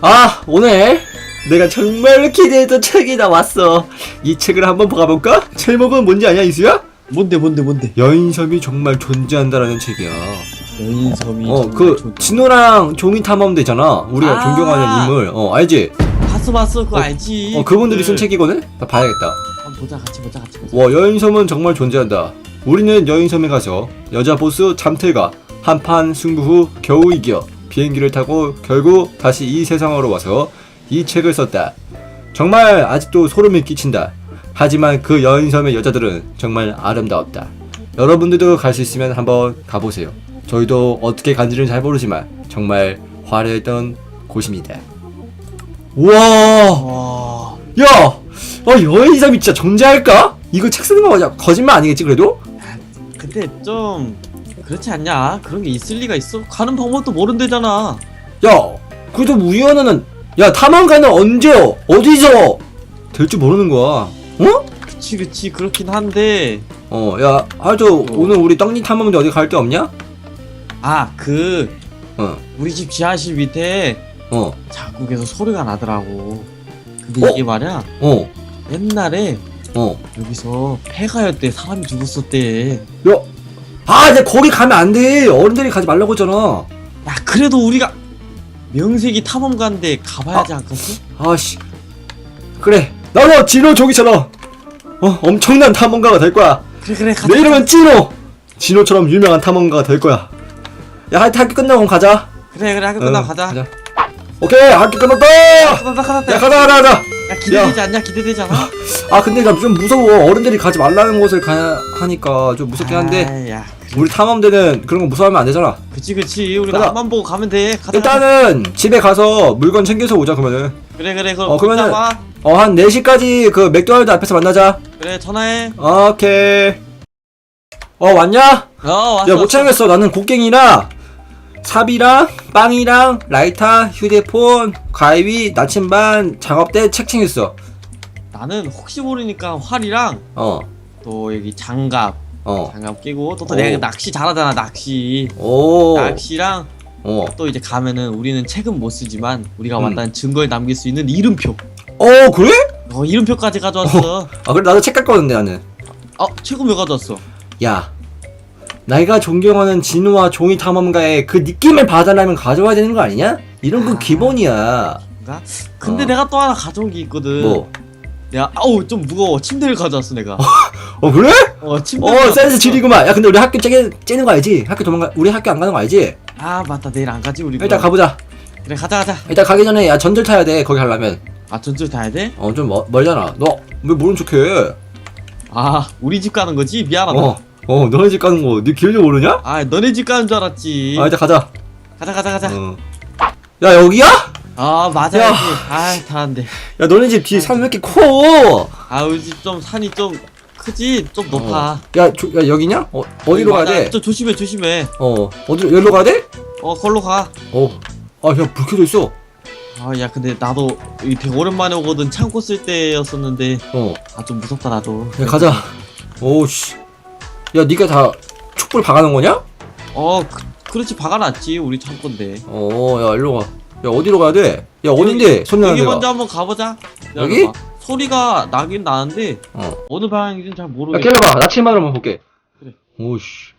아, 오늘 내가 정말 기대했던 책이 나왔어. 이 책을 한번 봐볼까? 제목은 뭔지 아냐, 이수야? 뭔데 뭔데 뭔데 여인섬이 정말 존재한다라는 책이야. 여인섬이 어, 정말 그 좋다. 진호랑 종이 탐험대 있잖아. 우리가 아. 존경하는 인물. 어, 알지? 봤어 봤어 그거 어, 알지 어, 그분들이 쓴 그걸. 책이거든. 나 봐야겠다. 한번 보자 같이 보자 같이 보자 와, 여인섬은 정말 존재한다. 우리는 여인섬에 가서 여자 보스 잠틀과 한판 승부 후 겨우 이겨 비행기를 타고 결국 다시 이 세상으로 와서 이 책을 썼다. 정말 아직도 소름이 끼친다. 하지만 그 여인섬의 여자들은 정말 아름다웠다. 여러분들도 갈 수 있으면 한번 가보세요. 저희도 어떻게 간지는 잘 모르지만 정말 화려했던 곳입니다. 우와! 와 야! 어, 여인섬이 진짜 존재할까? 이거 책 쓰는 거 맞아? 거짓말 아니겠지, 그래도? 근데 좀 그렇지 않냐? 그런 게 있을 리가 있어. 가는 방법도 모른대잖아. 야! 그래도 우연은, 야, 탐험가는 언제, 어디서 될 줄 모르는 거야. 어? 그치 그치. 그렇긴 한데. 어, 야, 하여튼, 오늘 우리 떡잎 탐험대 어디 갈 데 없냐? 아 그 어, 우리 집 지하실 밑에 어, 자국에서 소리가 나더라고. 근데 어? 이게 말이야. 어, 옛날에 어. 여기서 폐가였대. 사람이 죽었었대. 야, 아, 이제 거기 가면 안 돼. 어른들이 가지 말라고 했잖아. 야 그래도 우리가 명색이 탐험가인데 가봐야지 않겠어? 아씨. 그래. 나도 진호 저기처럼, 어, 엄청난 탐험가가 될 거야. 그래 그래 가자 내 이름은 찐호! 진호처럼 유명한 탐험가가 될 거야. 야, 하여튼 학교 끝나고 그럼 가자. 그래 그래 학교 끝나고 응, 가자 오케이, 학교 끝났다! 가자 가자 야, 가자, 가자, 가자! 야 기대되지 않냐 기대되지 않아? 아, 근데 나 좀 무서워. 어른들이 가지 말라는 곳을 가야 하니까 좀 무섭긴 한데. 아, 야 그래. 우리 탐험대는 그런 거 무서워하면 안 되잖아. 그치 그치 우리 가자. 앞만 보고 가면 돼 가자 일단은 집에 가서 물건 챙겨서 오자, 그러면은. 그래 그래 그럼 어, 그러면은- 이따 와. 어, 한 4시까지 그 맥도날드 앞에서 만나자. 그래 전화해 오케이. 어, 왔냐? 어 왔어 야, 못 왔어. 챙겼어. 나는 곡괭이랑 삽이랑 빵이랑 라이터, 휴대폰, 가위, 나침반, 작업대, 책 챙겼어. 나는 혹시 모르니까 활이랑 어, 또 여기 장갑. 어, 장갑 끼고 또, 또 오. 내가 낚시 잘하잖아 낚시. 오, 낚시랑 어, 또 이제 가면은 우리는 책은 못 쓰지만 우리가 음. 왔다는 증거를 남길 수 있는 이름표. 어, 그래? 어 이름표까지 가져왔어. 아, 그래? 나도 책 갖고 왔는데 나는. 어 책은 왜 가져왔어? 야, 내가 존경하는 진우와 종이 탐험가의 그 느낌을 받아내면 가져와야 되는 거 아니냐? 이런 건 아. 기본이야. 뭔가? 근데 어. 내가 또 하나 가져온 게 있거든 뭐? 내가 아우 좀 무거워 침대를 가져왔어 내가 어, 그래? 어 침대 어, 센스 지리구만. 야, 근데 우리 학교 째는, 째는 거 알지? 학교 도망가, 우리 학교 안 가는 거 알지? 아 맞다 내일 안 가지 우리 일단 그럼. 가보자. 그래 가자 가자 일단 가기 전에 야 전철 타야 돼. 거기 가려면. 아 전철 타야 돼? 어, 좀 멀, 멀잖아. 너 왜 모른 척해? 아 우리 집 가는 거지? 미안하다 어, 어, 너네 집 가는 거, 네 기억이 모르냐? 아 너네 집 가는 줄 알았지 아, 일단 가자. 가자 가자 가자 어. 야, 여기야? 아 맞아야지 야. 아 다한데 야, 너네 집 뒤에 산왜 이렇게 커? 아 우리 집 좀 산이 좀 크지? 좀 높아 어. 야, 조, 야, 여기냐? 어, 어디로 가야 맞아. 돼? 좀 조심해 조심해 어, 어디로, 여기로 가야 돼? 어 걸로 가 어. 아, 야, 불 켜져 있어. 아 야 근데 나도 이 되게 오랜만에 오거든 창고 쓸 때였었는데 어. 아 좀 무섭다 나도 야, 가자. 오, 씨. 야, 니가 다 촛불 박아놓은 거냐? 어 그, 그렇지 박아놨지 우리 창고인데 어, 야, 일로 가. 야, 어디로 가야 돼? 야, 어딘데? 손 나는 여기. 먼저 한번 가보자 여기? 기다려봐. 소리가 나긴 나는데 어. 어느 방향인지는 잘 야, 모르겠어 기다려봐. 나침반으로 한번 볼게. 그래. 오씨.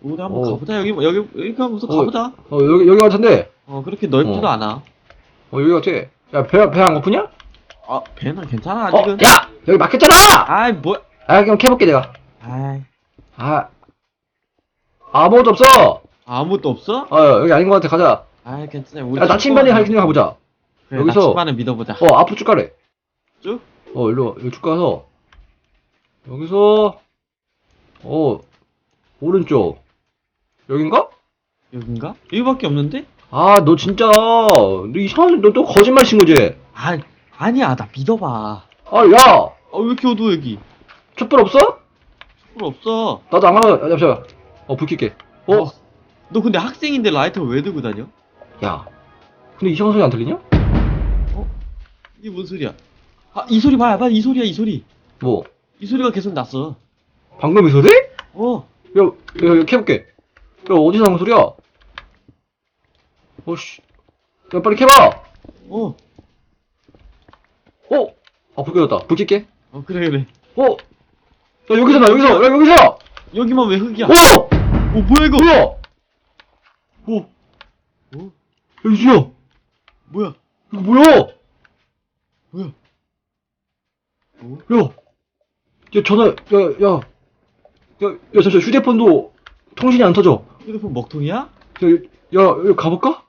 우리 한번 어. 가보자 여기 여기 여기 한번 어. 가보자 어, 여기, 여기 같은데? 어 그렇게 넓지도 어. 않아 어, 여기 같아. 야, 배, 배안 고프냐? 아 배는 괜찮아 어, 아직은 야! 여기 막혔잖아! 아이 뭐야 아, 그럼 캐볼게, 내가. 아이 아. 아무것도 없어! 아무것도 없어? 어, 여기 아닌 것 같아. 가자. 아이 괜찮아 우리 야, 나침반에 할 그냥 가보자. 그래, 여기서- 나침반을 믿어보자 어, 앞으로 쭉 가래. 쭉? 어, 일로, 와. 여기 쭉 가서. 여기서, 어, 오른쪽. 여긴가? 여긴가? 여기밖에 없는데? 아, 너 진짜, 너 이상한, 너또 거짓말 친 거지? 아 아니야 나 믿어봐 아, 야! 아왜 이렇게 어두워 여기 촛불 없어? 불 없어 나도 안 가면, 야, 잠시만. 어, 불 켤게. 어? 어. 너 근데 학생인데 라이터를 왜 들고 다녀? 야. 근데 이상한 소리 안 들리냐? 이게 뭔 소리야 아 이 소리 봐야 봐 이 소리야 이 소리 뭐, 이 소리가 계속 났어 방금 이 소리? 어 야, 야, 야, 켜볼게. 야, 어디서 나는 소리야? 어 씨. 야, 빨리 켜봐! 어, 어? 아, 불 켜졌다. 불 켤게. 어 그래 그래. 어? 야, 여기서 나, 여기서! 야, 여기서! 여기만 왜 흙이야? 어! 어 뭐야 이거? 뭐야! 어? 어? 야, 이수야! 뭐야? 이거 뭐야! 뭐야? 어? 야! 야, 전화, 야, 야. 야, 야, 잠시만, 휴대폰도 통신이 안 터져. 휴대폰 먹통이야? 야, 야, 여기 가볼까?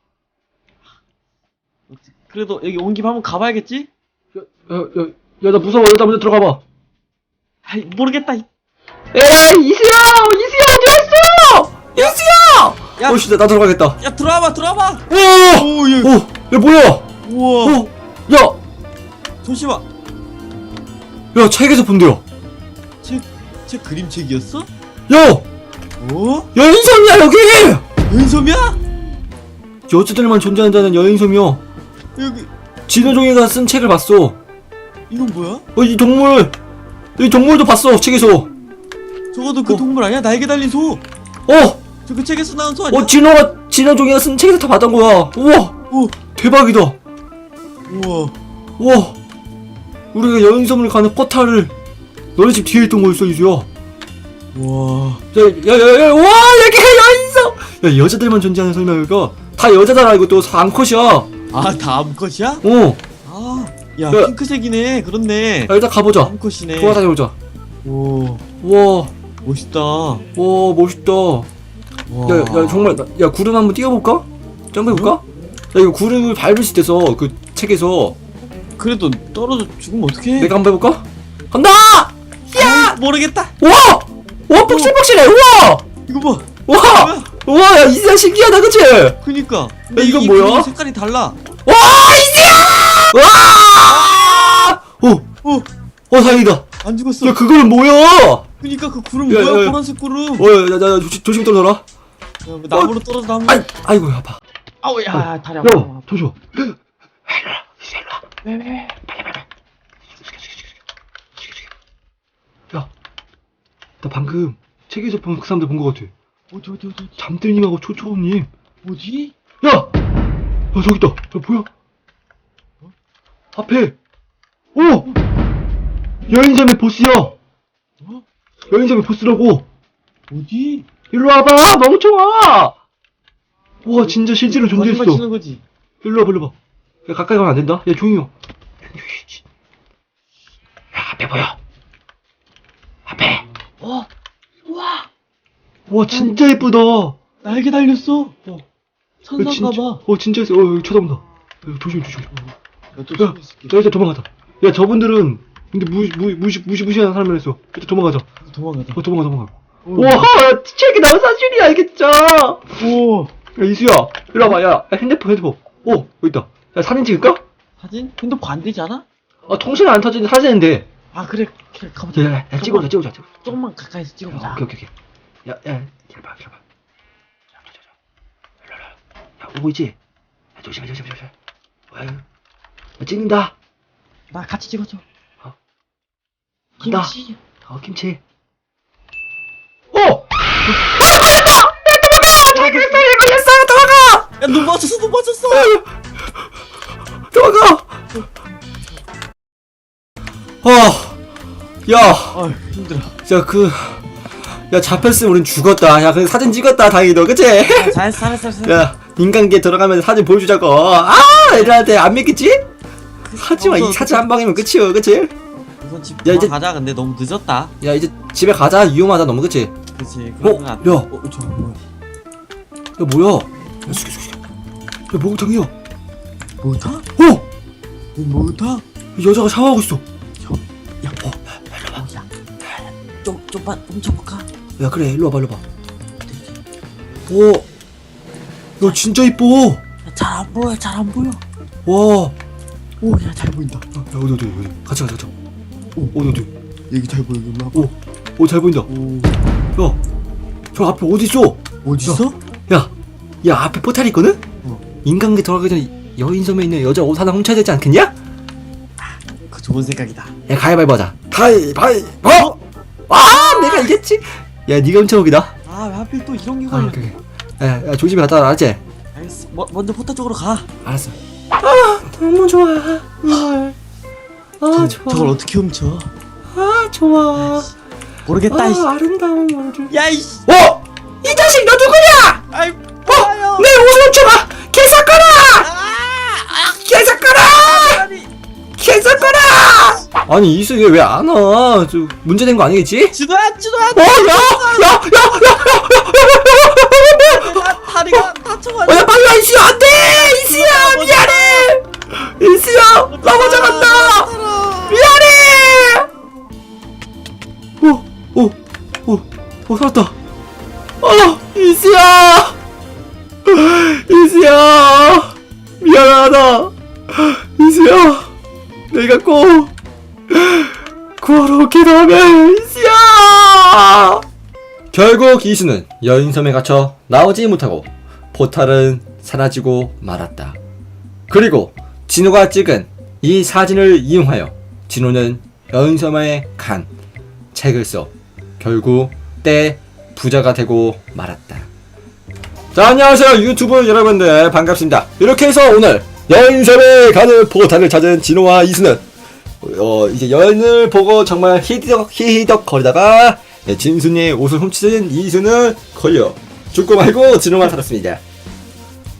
그래도 여기 온 김에 한번 가봐야겠지? 야, 야, 야, 야, 나 무서워. 일단 먼저 들어가봐. 아이 모르겠다. 이- 에이, 이수야! 이수야, 어디 갔어! 이수야! 야. 어, 씨, 나, 나 들어가겠다. 야 들어와봐 들어와봐. 오! 오 얘. 어, 야, 뭐야! 우와. 어, 야! 잠시만. 야, 책에서 본대요. 책, 책 그림책이었어? 야! 어? 여인섬이야, 여기! 연섬이야? 여자들만 존재한다는 여인섬이요. 여기 진호종이가 쓴 책을 봤어. 이건 뭐야? 어, 이 동물! 이 동물도 봤어, 책에서. 저것도 그 어. 동물 아니야? 날개 달린 소. 어! 저 그 책에서 나온 소 아니야? 어, 진호가, 진호 종이가 쓴 책에서 다 봤던 거야. 우와! 오. 대박이다. 우와. 우와! 우리가 여인섬을 가는 포탈을 너네 집 뒤에 있던 거였어, 이수야. 우와. 야, 야, 야, 야, 와, 여기가 여인섬! 야, 여자들만 존재하는 여기가. 다 여자잖아, 이거 또 암컷이야. 어. 아 다음 컷이야? 아. 야, 야. 핑크색이네. 그렇네. 야, 일단 가보자. 다음 컷이네. 돌아다녀보자. 오. 우와, 멋있다. 와, 멋있다. 와. 야, 야, 정말, 나- 야, 구름 한번 띄워볼까? 점프해볼까? 야, 이거 구름을 밟을 수 있대서, 그 책에서. 그래도 떨어져 죽으면 어떡해? 내가 한번 해볼까? 간다! 야! 모르겠다. 우와! 우와, 폭실폭실해! 우와! 이거 봐. 우와! 뭐야? 우와, 야, 이수야 신기하다, 그치? 그니까. 근데 이건 이 뭐야? 색깔이 달라. 와, 이수야! 와! 어, 어, 어, 다행이다. 안 죽었어. 야, 그거는 뭐야? 그니까 그 구름 야, 뭐야? 야, 야. 보라색 구름. 어, 야, 야, 야, 조심, 조심 떨어져라. 야, 뭐 나무로 떨어져 나무. 아이, 아이고, 아파. 아우 야, 다리 야, 아파. 잠시만. 왜 왜? 야, 나 방금 책에서 본그 사람들 본 것 같아. 어디 어디 어디 어디? 잠들님하고 초초님. 어디? 야! 야, 저기 있다. 야, 뭐야? 앞에. 오! 여인점의 보스야! 어? 여인점의 보스라고! 어디? 일로 와봐! 멍청아! 와, 진짜 실제로 존재했어. 치는 거지. 일로 와봐, 일로 와봐. 야, 가까이 가면 안 된다. 야, 조용히 해. 야, 앞에 보여. 앞에. 어. 와. 와, 진짜 예쁘다. 야, 날개 달렸어. 어. 천사인가 봐. 어, 진짜 했어. 어, 여기 쳐다본다. 야, 조심, 조심. 야, 또 야, 숨어 있을게. 자, 일단 도망가자. 야, 저분들은, 근데 무시, 무, 무시, 무시, 무시하는 사람이랬어. 일단 도망가자. 도망가자. 어, 도망가, 도망가. 어. 와, 책이 나온 사실이야, 알겠죠? 야, 오. 이수야. 일로 와봐, 야. 야, 핸드폰, 핸드폰. 오, 여기 있다. 야, 사진 찍을까? 사진? 핸드폰 안 되지 않아? 아, 통신 안 터지는데 사진인데. 아 그래. 그래 가보자. 야, 야, 야, 찍어보자, 찍어보자, 찍어보자. 조금만 가까이서 찍어보자. 야, 오케이, 오케이, 오케이. 야, 야, 기다려봐, 기다려봐. 자, 자, 자, 자. 일로, 일로. 야, 오고 있지? 야, 조심해, 조심해, 조심해. 와, 야, 찍는다. 나 같이 찍어줘. 어. 간다. 김치. 어, 김치. 어! 아, 걸렸다! 야, 도망가! 자기들이 걸렸어! 도망가! 야, 눈 맞췄어, 눈 맞췄어. 도망가! 아, 야, 아, 힘들어. 야, 그, 야, 잡혔으면 우린 죽었다. 야, 그 사진 찍었다, 다행히도, 그치? 야, 잘했어, 잘했어, 잘했어. 야, 인간계 들어가면서 사진 보여주자고. 아, 애들한테 안 믿겠지? 하지만 이 사진 한 방이면 끝이여, 그치? 우선 집 야, 이제- 가자. 근데 너무 늦었다. 야, 이제 집에 가자. 위험하다, 너무, 그치? 그렇지. 어? 안- 야. 어, 저 뭐야? 야, 뭐야? 야, 숙여, 숙여, 숙여. 야, 목욕탕이야. 뭐다? 어! 뭐다? 이 여자가 샤워하고 있어. 야, 어, 야, 좀 좀만 훔쳐볼까? 야, 그래, 일로 와봐, 일로 와봐. 오, 야, 진짜 이뻐. 잘 안 보여, 잘 안 보여. 와, 오, 야, 잘 보인다. 야, 어디, 어디, 어디. 같이 가자, 가자. 오, 어디, 어디. 여기 잘 보여, 일로 와봐. 오, 오, 잘 보인다. 오, 야, 저 앞에 어디 있어? 어디 있어? 야, 야, 앞에 포탈이 있거든? 어. 인간계 돌아가기 전에 여인섬에 있는 여자 옷 하나 훔쳐야 되지 않겠냐? 그 좋은 생각이다. 야, 가위바위보 하자. 가위바위보! 와, 내가 이겼지? 야, 니가 훔쳐보기다. 아, 왜 하필 또 이런 게 아, 걸려? 오케이, 오케이. 야, 야, 조심히 갔다 와, 알았지? 알겠어. 뭐, 먼저 포타 쪽으로 가. 알았어. 너무 좋아. 이걸. 아 좋아. 저걸 어떻게 훔쳐? 아 좋아. 모르겠다. 이씨. 아 아름다운 말을. 야 이씨. 어? 이 자식 너 누구냐? 아이 뭐야? 내 옷을 훔쳐봐. 개사건아. 개사건아. 아니 개사건아. 아니 이승이 왜 안 와? 저 문제된 거 아니겠지? 진호야 진호야. 어, 야, 야, 야, 야, 나 다리가 다쳐가지고. 어, 야, 빨리 와, 이수야, 안 돼! 이수야, 미안해! 이수야, 넘어져간다! 미안해! 오, 오, 오, 오, 살았다. 어, 이수야! 이수야! 미안하다. 이수야, 내가 꼭 구하러 오게 다음에, 이수야! 결국 이수는 여인섬에 갇혀 나오지 못하고 포탈은 사라지고 말았다. 그리고 진호가 찍은 이 사진을 이용하여 진호는 여인섬에 간 책을 써 결국 때 부자가 되고 말았다. 자 안녕하세요 유튜브 여러분들 반갑습니다. 이렇게 해서 오늘 여인섬에 가는 포탈을 찾은 진호와 이수는 어 이제 여인을 보고 정말 히덕 히덕 거리다가 네, 진순이의 옷을 훔치는 이수는 걸려 죽고 말고 진호만 살았습니다.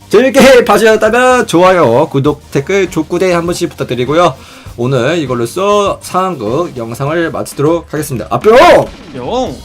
재밌게 봐주셨다면 좋아요, 구독, 댓글, 족구대 한 번씩 부탁드리고요. 오늘 이걸로써 상황극 영상을 마치도록 하겠습니다. 아 뿅! 영.